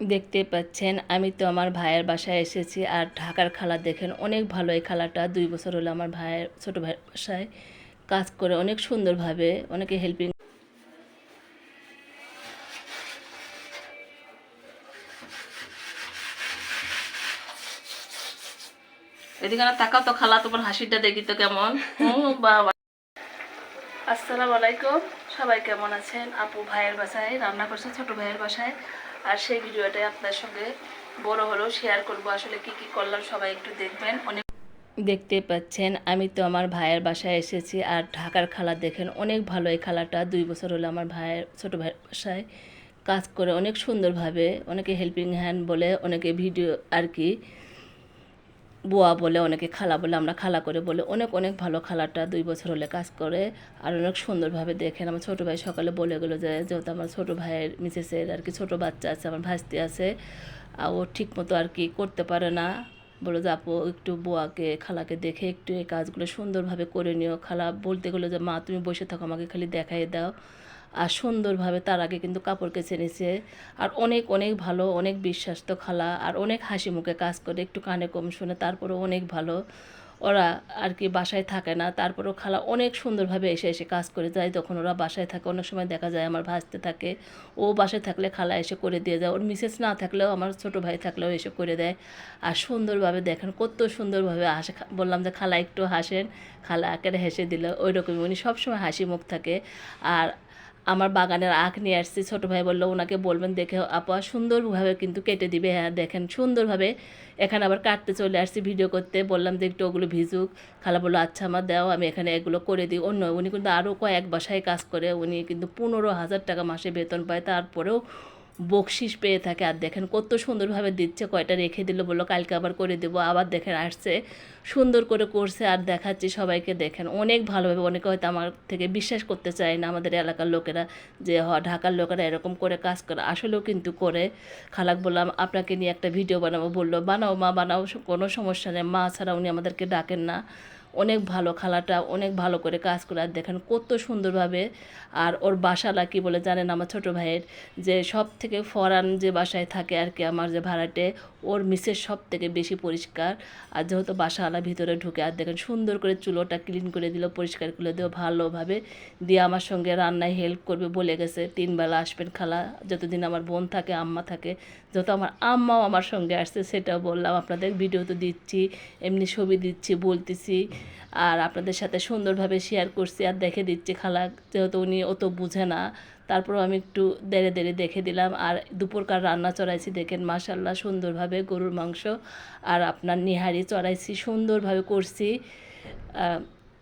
দেখতে পাচ্ছেন, আমি তো আমার ভাইয়ের বাসায় এসেছি আর ঢাকার খালা দেখেন, অনেক ভালো এই খালাটা। দুই বছর হলো আমার ভাইয়ের, ছোটো ভাইয়ের বাসায় কাজ করে অনেক সুন্দরভাবে, অনেকে হেল্পিং এদিকে তাকাও তো খালা, তোমার হাসিটা দেখি তো কেমন। বাবা। আসসালামু আলাইকুম। সবাই কেমন আছেন? আপু ভাইয়ের বাসায় রান্না করছে ছোট ভাইয়ের বাসায়। আর সেই ভিডিওটাই আপনার সঙ্গে বড় হলেও শেয়ার করব আসলে কি কি করলাম সবাই একটু দেখবেন। অনেক দেখতে পাচ্ছেন, আমি তো আমার ভাইয়ের বাসায় এসেছি আর ঢাকার খালা দেখেন অনেক ভালো এই খালাটা। দুই বছর হলো আমার ভাইয়ের, ছোট ভাইয়ের বাসায় কাজ করে অনেক সুন্দরভাবে, অনেকে হেল্পিং হ্যান্ড বলে, অনেকে ভিডিও আর কি বুয়া বলে, অনেকে খালা বলে, আমরা খালা করে বলে, অনেক অনেক ভালো খালাটা দুই বছর হলে কাজ করে আর অনেক সুন্দরভাবে দেখেন। আমার ছোটো ভাই সকালে বলে গেলো যে, যেহেতু আমার ছোটো ভাইয়ের, মিসেসের আর কি ছোটো বাচ্চা আছে, আমার ভাস্তি আছে আর ও ঠিক মতো আর কি করতে পারে না। বলো যে, আপু, একটু বুয়াকে, খালাকে দেখে একটু এই কাজগুলো সুন্দরভাবে করে নিও। খালা বলতে গেলো যে, মা, তুমি বসে থাকো, আমাকে খালি দেখাই দাও। আর সুন্দরভাবে তার আগে কিন্তু কাপড় কেচে নিছে আর অনেক অনেক ভালো, অনেক বিশ্বাস্ত খালা, আর অনেক হাসি মুখে কাজ করে, একটু কানে কম শুনে তারপরেও অনেক ভালো। ওরা আর কি বাসায় থাকে না, তারপরেও খালা অনেক সুন্দরভাবে এসে এসে কাজ করে যায়। তখন ওরা বাসায় থাকে, অনেক সময় দেখা যায় আমার ভাসতে থাকে। ও বাসায় থাকলে খালা এসে করে দিয়ে যায়। ওর মিসেস না থাকলেও, আমার ছোট ভাই থাকলেও এসে করে দেয়। আর সুন্দরভাবে দেখেন, কত সুন্দরভাবে হাসে। বললাম যে, খালা, একটু হাসেন। খালা একেবারে হেসে দিল। ওই রকমই উনি সবসময় হাসি মুখ থাকে। আর আমার বাগানের আখ নিয়ে আসছি। ছোটো ভাই বলল, ওনাকে বলবেন দেখে আপা সুন্দরভাবে কিন্তু কেটে দিবে। হ্যাঁ দেখেন সুন্দরভাবে এখানে আবার কাটতে চলে আসছি ভিডিও করতে। বললাম যে একটু ওগুলো ভিজুক। খালা বলল আচ্ছা আমার দাও, আমি এখানে এগুলো করে দিই। অন্য, উনি কিন্তু আরও কয়েক বাসায় কাজ করে। উনি কিন্তু পনেরো হাজার টাকা মাসে বেতন পায়। তারপরেও বকশিস পেয়ে থাকে। আর দেখেন কত সুন্দরভাবে দিচ্ছে, কয়টা রেখে দিল বলল, কালকে আবার করে দেবো, আবার দেখেন আসছে। সুন্দর করে করছে আর দেখাচ্ছি সবাইকে, দেখেন অনেক ভালোভাবে। অনেকে হয়তো আমার থেকে বিশ্বাস করতে চায় না আমাদের এলাকার লোকেরা, যে হ, ঢাকার লোকেরা এরকম করে কাজ করে। আসলেও কিন্তু করে। খালাক বললাম, আপনাকে নিয়ে একটা ভিডিও বানাবো। বলল, বানাও মা, বানাও, কোনো সমস্যা নেই। মা ছাড়া উনি আমাদেরকে ডাকেন না। অনেক ভালো খালাটা, অনেক ভালো করে কাজ করে। আর দেখেন কত সুন্দরভাবে আর ওর বাসালা কি বলে জানেন আমার ছোট ভাইয়ের? যে সব থেকে ফরান যে বাসায় থাকে আর কি আমার যে ভাড়াটে, ওর মিসের সব থেকে বেশি পরিষ্কার। আর যেহেতু বাসাওয়ালা ভিতরে ঢুকে, আর দেখেন সুন্দর করে চুলোটা ক্লিন করে দিল, পরিষ্কার করে দিল, ভালোভাবে দিয়ে আমার সঙ্গে রান্নায় হেল্প করবে বলে গেছে। তিনবেলা আসবেন খালা, যতদিন আমার বোন থাকে, আম্মা থাকে, যত আমার আম্মাও আমার সঙ্গে আসছে, সেটাও বললাম, আপনাদের ভিডিও তো দিচ্ছি, এমনি ছবি দিচ্ছি, বলতেছি। আর আপনাদের সাথে সুন্দরভাবে শেয়ার করছি আর দেখে দিচ্ছি খালা যেহেতু উনি অত বুঝে না, তারপরেও আমি একটু দেড়ে দেড়ে দেখে দিলাম। আর দুপুরকার রান্না চড়াইছি, দেখেন মাসাল্লাহ সুন্দরভাবে গরুর মাংস। আর আপনার নিহারি চড়াইছি, সুন্দরভাবে করছি।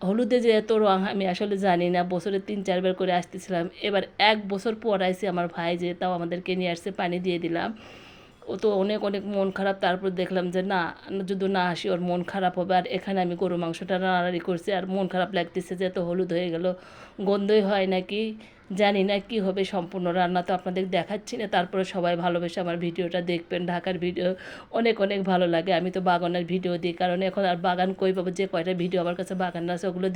হলুদে যে এত রং, আমি আসলে জানি না, বছরে তিন চারবার করে আসতেছিলাম। এবার এক বছর পর আইসি আমার ভাই যে, তাও আমাদেরকে নিয়ে আসছে, পানি দিয়ে দিলাম। ও তো অনেক অনেক মন খারাপ। তারপর দেখলাম যে না, যদি না আসি ওর মন খারাপ হবে। আর এখানে আমি গরু মাংসটা রান্নাড়ি করছি আর মন খারাপ লাগতেছে যে এত হলুদ হয়ে গেল। গন্ধই হয় নাকি? জানি না কি হবে সম্পূর্ণ রান্না তো আপনাদের দেখাচ্ছি না। তারপরে সবাই ভালোবেসে আমার ভিডিওটা দেখবেন। ঢাকার ভিডিও অনেক অনেক ভালো লাগে। আমি তো বাগানের ভিডিও দিই, কারণ এখন আর বাগান কই পাবো? যে কয়টা ভিডিও আমার কাছে বাগান আছে, ওগুলো